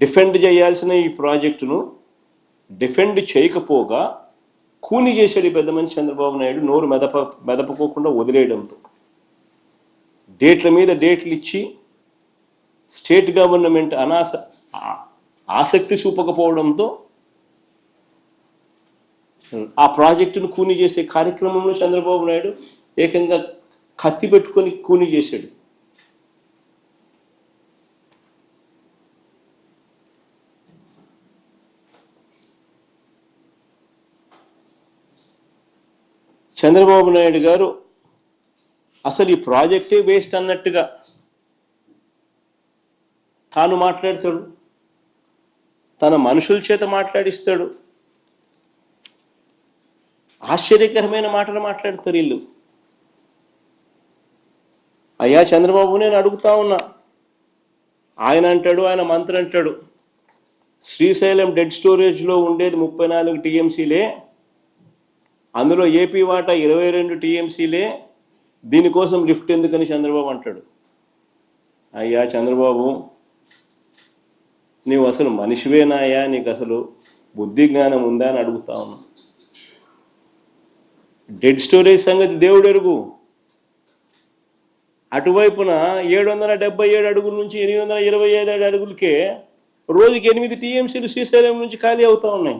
Defend చేయాల్సిన ఈ ప్రాజెక్టును డిఫెండ్ చేయకపోగా కూని చేశాడు ఈ పెద్ద మనిషి చంద్రబాబు నాయుడు నోరు మెదప మెదపకోకుండా వదిలేయడంతో. డేట్ల మీద డేట్లు ఇచ్చి స్టేట్ గవర్నమెంట్ అనాస ఆసక్తి చూపకపోవడంతో ఆ ప్రాజెక్టును కూని చేసే కార్యక్రమంలో చంద్రబాబు నాయుడు ఏకంగా కత్తి పెట్టుకొని కూని చేశాడు. చంద్రబాబు నాయుడు గారు అసలు ఈ ప్రాజెక్టే వేస్ట్ అన్నట్టుగా తాను మాట్లాడతాడు. తన మనుషుల చేత మాట్లాడిస్తాడు. ఆశ్చర్యకరమైన మాటలు మాట్లాడతారు వీళ్ళు. అయ్యా చంద్రబాబు నేను అడుగుతా ఉన్నా. ఆయన అంటాడు ఆయన మంత్రి అంటాడు. శ్రీశైలం డెడ్ స్టోరేజ్లో ఉండేది ముప్పై నాలుగు టీఎంసీలే. అందులో ఏపీ వాటా ఇరవై రెండు టీఎంసీలే దీనికోసం లిఫ్ట్ ఎందుకని చంద్రబాబు అంటాడు? అయ్యా చంద్రబాబు నీవు అసలు మనిషివేనాయా నీకు అసలు బుద్ధి జ్ఞానం ఉందా అని అడుగుతా ఉన్నా. డెడ్ స్టోరేజ్ సంగతి దేవుడు ఎరుగు. అటువైపున ఏడు వందల డెబ్బై ఏడు అడుగుల నుంచి ఎనిమిది వందల ఇరవై ఐదు అడుగులకే రోజుకి ఎనిమిది టీఎంసీలు శ్రీశైలం నుంచి ఖాళీ అవుతూ ఉన్నాయి.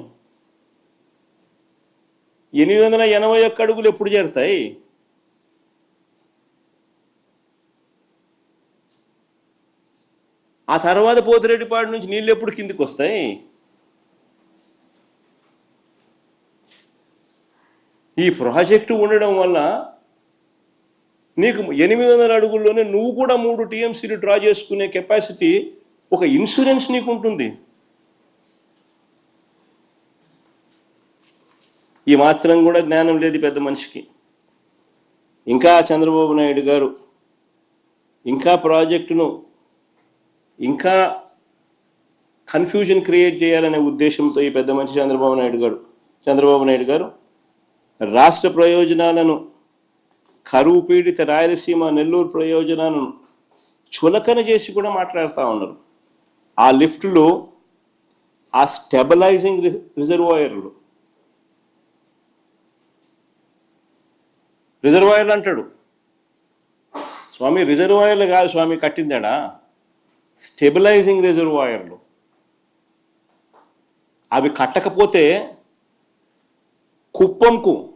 ఎనిమిది వందల ఎనభై ఒక్క అడుగులు ఎప్పుడు చేరుతాయి? ఆ తర్వాత పోతిరెడ్డిపాడు నుంచి నీళ్ళు ఎప్పుడు కిందికి వస్తాయి? ఈ ప్రాజెక్టు ఉండడం వల్ల నీకు ఎనిమిది వందల అడుగుల్లోనే నువ్వు కూడా మూడు టీఎంసీలు డ్రా చేసుకునే కెపాసిటీ ఒక ఇన్సూరెన్స్ నీకు ఉంటుంది. ఈ మాత్రం కూడా జ్ఞానం లేదు పెద్ద మనిషికి. ఇంకా చంద్రబాబు నాయుడు గారు ఇంకా ప్రాజెక్టును ఇంకా కన్ఫ్యూజన్ క్రియేట్ చేయాలనే ఉద్దేశంతో ఈ పెద్ద మనిషి చంద్రబాబు నాయుడు గారు చంద్రబాబు నాయుడు గారు రాష్ట్ర ప్రయోజనాలను కరువు పీడిత రాయలసీమ నెల్లూరు ప్రయోజనాలను చులకన చేసి కూడా మాట్లాడుతూ ఉన్నారు. ఆ లిఫ్టులు ఆ స్టెబలైజింగ్ రిజర్వాయర్లు రిజర్వాయర్లు అంటాడు. స్వామి రిజర్వాయర్లు కాదు స్వామి కట్టిందేడా? స్టెబిలైజింగ్ రిజర్వాయర్లు. అవి కట్టకపోతే కుప్పంకు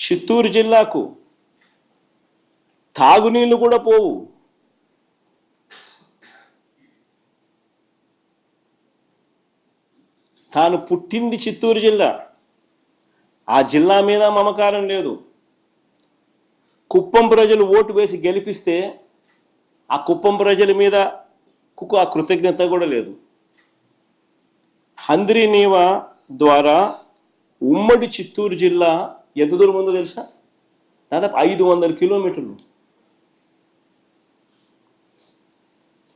చిత్తూరు జిల్లాకు తాగునీళ్ళు కూడా పోవు. తాను పుట్టింది చిత్తూరు జిల్లా. ఆ జిల్లా మీద మమకారం లేదు. కుప్పం ప్రజలు ఓటు వేసి గెలిపిస్తే ఆ కుప్పం ప్రజల మీద కుకు ఆ కృతజ్ఞత కూడా లేదు. హంద్రి నీవా ద్వారా ఉమ్మడి చిత్తూరు జిల్లా ఎంత దూరం ఉందో తెలుసా? దాదాపు ఐదు వందల కిలోమీటర్లు.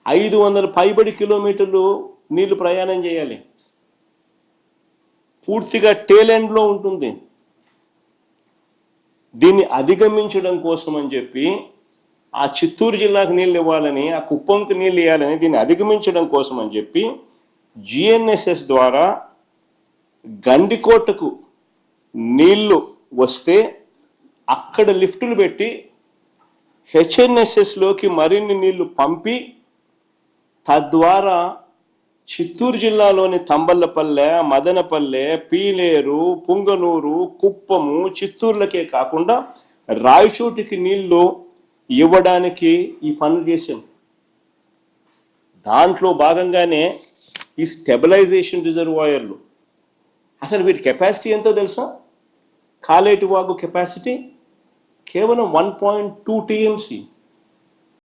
ఐదు వందల పైబడి కిలోమీటర్లు నీళ్ళు ప్రయాణం చేయాలి. పూర్తిగా టేలెండ్లో ఉంటుంది. దీన్ని అధిగమించడం కోసం అని చెప్పి ఆ చిత్తూరు జిల్లాకు నీళ్ళు ఇవ్వాలని ఆ కుప్పంకి నీళ్ళు ఇవ్వాలని దీన్ని అధిగమించడం కోసం అని చెప్పి జిఎన్ఎస్ఎస్ ద్వారా గండికోటకు నీళ్ళు వస్తే అక్కడ లిఫ్టులు పెట్టి హెచ్ఎన్ఎస్ఎస్లోకి మరిన్ని నీళ్ళు పంపి తద్వారా చిత్తూరు జిల్లాలోని తంబల్లపల్లె మదనపల్లె పీలేరు పుంగనూరు కుప్పము చిత్తూరులకే కాకుండా రాయచోటికి నీళ్ళు ఇవ్వడానికి ఈ పనులు చేశాం. దాంట్లో భాగంగానే ఈ స్టెబిలైజేషన్ రిజర్వాయర్లు. అసలు వీటి కెపాసిటీ ఎంతో తెలుసా? కాలేటి వాగు కెపాసిటీ కేవలం వన్ పాయింట్ టూ టీఎంసీ.